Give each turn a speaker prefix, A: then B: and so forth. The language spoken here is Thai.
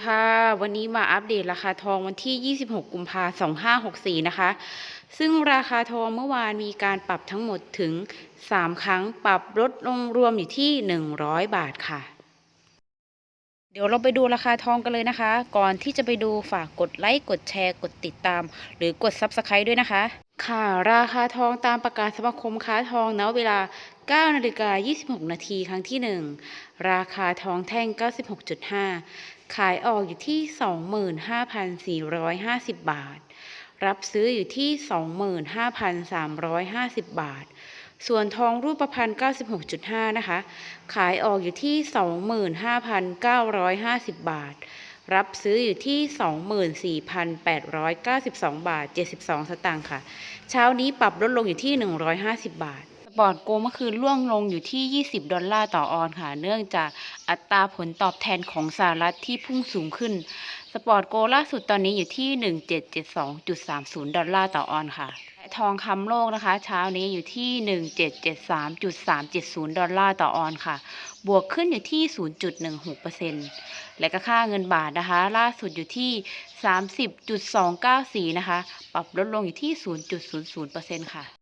A: ค่ะวันนี้มาอัปเดตราคาทองวันที่ 26 กุมภาพันธ์2564 นะคะ ซึ่งราคาทองเมื่อวานมีการปรับทั้งหมดถึง 3 ครั้งปรับลดลงรวมอยู่ที่ 100 บาทค่ะ เดี๋ยวเราไปดูราคาทองกันเลยนะคะ ก่อนที่จะไปดูฝากกดไลค์กดแชร์ กดติดตาม หรือกด Subscribe ด้วยนะคะ ค่ะราคาทองตามประกาศสมาคมค้าทองณเวลา 9นาฬิกา26 นาทีครั้งที่ 1 ราคาทองแท่ง 96.5 ขายออกอยู่ที่ 25,450 บาท รับซื้ออยู่ที่ 25,350 บาท ส่วนทองรูปประพันธ์96.5 นะคะ ขายออกอยู่ที่ 25,950 บาท รับซื้ออยู่ที่ 24,892 บาท 72 สตางค์ค่ะ เช้านี้ปรับลดลงอยู่ที่ 150 บาทสปอร์ตโกเมื่อคืนร่วงลงอยู่ที่ 20 ดอลลาร์ต่อออนค่ะ เนื่องจากอัตราผลตอบแทนของสหรัฐที่พุ่งสูงขึ้น สปอร์ตโกล่าสุดตอนนี้อยู่ที่ 1772.30 ดอลลาร์ต่อออนค่ะ ทองคำโลกนะคะ เช้านี้อยู่ที่ 1773.370 ดอลลาร์ต่อออนค่ะ บวกขึ้นอยู่ที่ 0.16%และก็ค่าเงินบาทนะคะ ล่าสุดอยู่ที่ 30.294 นะคะ ปรับลดลงอยู่ที่ 0.00%ค่ะ